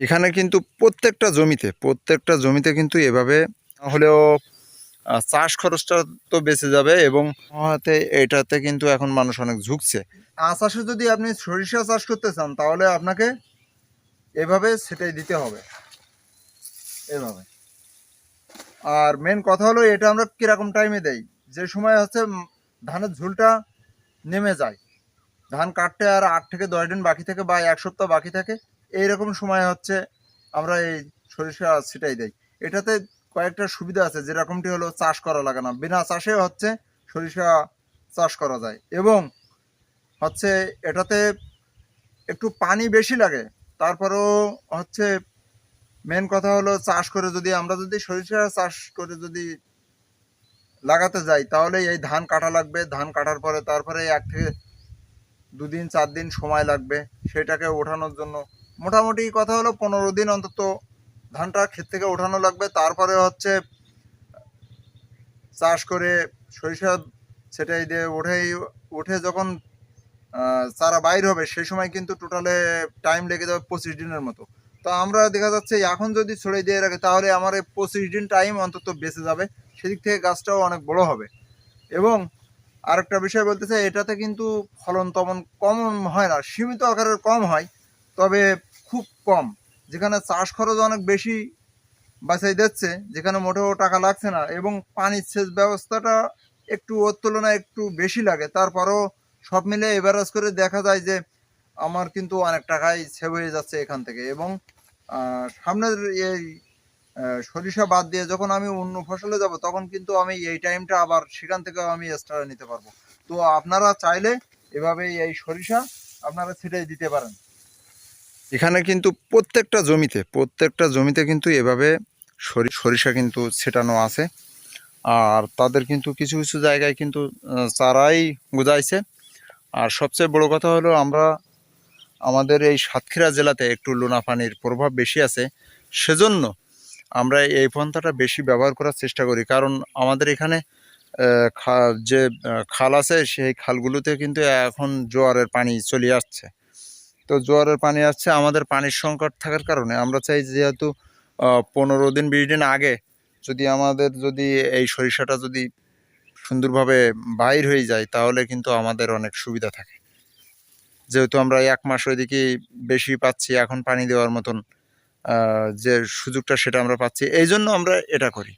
এখানে কিন্তু প্রত্যেকটা জমিতে প্রত্যেকটা জমিতে কিন্তু এভাবে হলেও চাষ খরচটা তো বেঁচে যাবে এবং এটাতে কিন্তু এখন মানুষ অনেক ঝুঁকছে। আচাষে যদি আপনি সরিষা চাষ করতে চান, তাহলে আপনাকে এভাবে সেটাই দিতে হবে। এভাবে। আর মেন কথা হলো, এটা আমরা কীরকম টাইমে দেই? যে সময় হচ্ছে ধানের ঝুলটা নেমে যায়। ধান কাটতে আর আট থেকে দশ দিন বাকি থাকে বা এক সপ্তাহ বাকি থাকে। এইরকম সময় হচ্ছে আমরা এই সরিষা ছিটাই দেই। এটাতে কয়েকটা সুবিধা আছে যেরকমটি হলো চাষ করা লাগে না। বিনা চাষে হচ্ছে সরিষা চাষ করা যায়। এবং হচ্ছে এটাতে একটু পানি বেশি লাগে, তারপরেও হচ্ছে মেন কথা হলো চাষ করে যদি আমরা যদি সরিষা চাষ করে যদি লাগাতে যাই, তাহলে এই ধান কাটা লাগবে। ধান কাটার পরে তারপরে এক থেকে দুদিন চার দিন সময় লাগবে সেটাকে ওঠানোর জন্য। মোটামুটি কথা হলো পনেরো দিন অন্তত ধানটা ক্ষেত থেকে ওঠানো লাগবে। তারপরে হচ্ছে, চাষ করে সরিষা সেটাই দিয়ে উঠেই উঠে যখন চারা বাইর হবে, সেই সময় কিন্তু টোটালে টাইম লেগে যাবে পঁচিশ দিনের মতো। তো আমরা দেখা যাচ্ছে, এখন যদি ছড়িয়ে দিয়ে রাখি, তাহলে আমার এই পঁচিশ দিন টাইম অন্তত বেঁচে যাবে। সেদিক থেকে গাছটাও অনেক বড় হবে। এবং আরেকটা বিষয় বলতে চাই, এটাতে কিন্তু ফলন তেমন কম হয় না, সীমিত আকারের কম হয়। তবে খুব কম। যেখানে চাষ খরচ অনেক বেশি বাঁচাই দিচ্ছে, যেখানে মোটেও টাকা লাগছে না এবং পানির সেচ ব্যবস্থাটা একটু ওর তুলনায় একটু বেশি লাগে। তারপরও সব মিলে এভারেজ করে দেখা যায় যে আমার কিন্তু অনেক টাকাই সেভ হয়ে যাচ্ছে এখান থেকে এবং সামনের এই সরিষা বাদ দিয়ে যখন আমি অন্য ফসলে যাব তখন কিন্তু আমি এই টাইমটা আবার সেখান থেকে আমি এক্সট্রা নিতে পারব। তো আপনারা চাইলে এভাবে এই সরিষা আপনারা ছিটাই দিতে পারেন। এখানে কিন্তু প্রত্যেকটা জমিতে প্রত্যেকটা জমিতে কিন্তু এভাবে সরি- সরিষা কিন্তু ছেটানো আছে। আর তাদের কিন্তু কিছু কিছু জায়গায় কিন্তু চারাই গুজাইছে আর সবচেয়ে বড় কথা হলো আমরা, আমাদের এই সাতক্ষীরা জেলাতে একটু লোনা পানির প্রভাব বেশি আছে। সেজন্য আমরা এই পন্থাটা বেশি ব্যবহার করার চেষ্টা করি। কারণ আমাদের এখানে যে খাল আছে, সেই খালগুলোতে কিন্তু এখন জোয়ারের পানি চলে আসছে। তো জোয়ারের পানি আসছে, আমাদের পানির সংকট থাকার কারণে। আমরা চাই যেহেতু পনেরো দিন, বিশ দিন আগে যদি আমাদের যদি এই সরিষাটা যদি সুন্দরভাবে বাইর হয়ে যায়, তাহলে কিন্তু আমাদের অনেক সুবিধা থাকে। যেহেতু আমরা এক মাস ওইদিকে বেশি পাচ্ছি, এখন পানি দেওয়ার মতন যে সুযোগটা সেটা আমরা পাচ্ছি, এই জন্য আমরা এটা করি।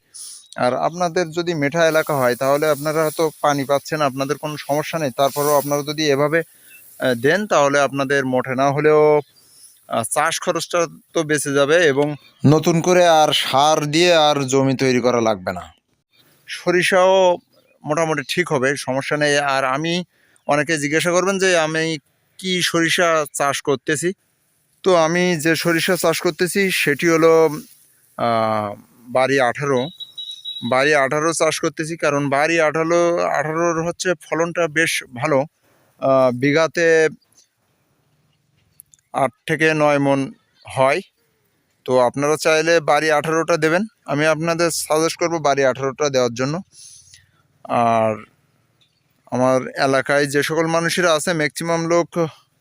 আর আপনাদের যদি মেঠা এলাকা হয়, তাহলে আপনারা হয়তো পানি পাচ্ছেন, আপনাদের কোনো সমস্যা নেই। তারপরেও আপনারা যদি এভাবে দেন, তাহলে আপনাদের মোটে না হলেও চাষ খরচটা তো বেঁচে যাবে এবং নতুন করে আর সার দিয়ে আর জমি তৈরি করা লাগবে না। সরিষাও মোটামুটি ঠিক হবে, সমস্যা নেই। আর আমি অনেকে জিজ্ঞাসা করবেন যে, আমি কি সরিষা চাষ করতেছি? তো আমি যে সরিষা চাষ করতেছি, সেটি হলো বাড়ি আঠারো। বাড়ি আঠারো চাষ করতেছি, কারণ বাড়ি আঠারো আঠারোর হচ্ছে ফলনটা বেশ ভালো। বিঘাতে আট থেকে নয় মন হয়। তো আপনারা চাইলে বাড়ি আঠারোটা দেবেন। আমি আপনাদের সাজেস্ট করব বাড়ি আঠারোটা দেওয়ার জন্য। আর আমার এলাকায় যে সকল মানুষেরা আছে ম্যাক্সিমাম লোক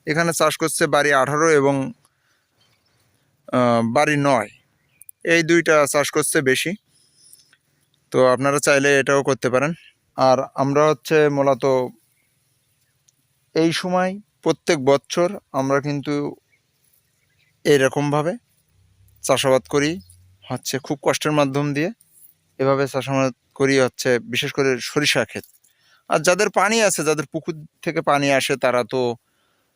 এখানে চাষ করছে বাড়ি আঠারো এবং বাড়ি নয়। এই দুইটা চাষ করছে বেশি। তো আপনারা চাইলে এটাও করতে পারেন। আর আমরা হচ্ছে মূলত এই সময় প্রত্যেক বছর আমরা কিন্তু এইরকমভাবে চাষাবাদ করি, হচ্ছে খুব কষ্টের মাধ্যম দিয়ে। এভাবে চাষাবাদ করি হচ্ছে বিশেষ করে সরিষা ক্ষেত। আর যাদের পানি আছে, যাদের পুকুর থেকে পানি আসে, তারা তো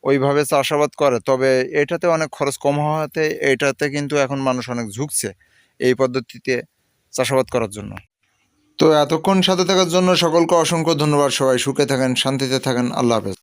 ওইভাবে চাষাবাদ করে। তবে এটাতে অনেক খরচ কম হওয়াতে, এটাতে কিন্তু এখন মানুষ অনেক ঝুঁকছে এই পদ্ধতিতে চাষাবাদ করার জন্য। তো এতক্ষণ সাথে থাকার জন্য সকলকে অসংখ্য ধন্যবাদ। সবাই সুখে থাকেন, শান্তিতে থাকেন। আল্লাহ হাফেজ।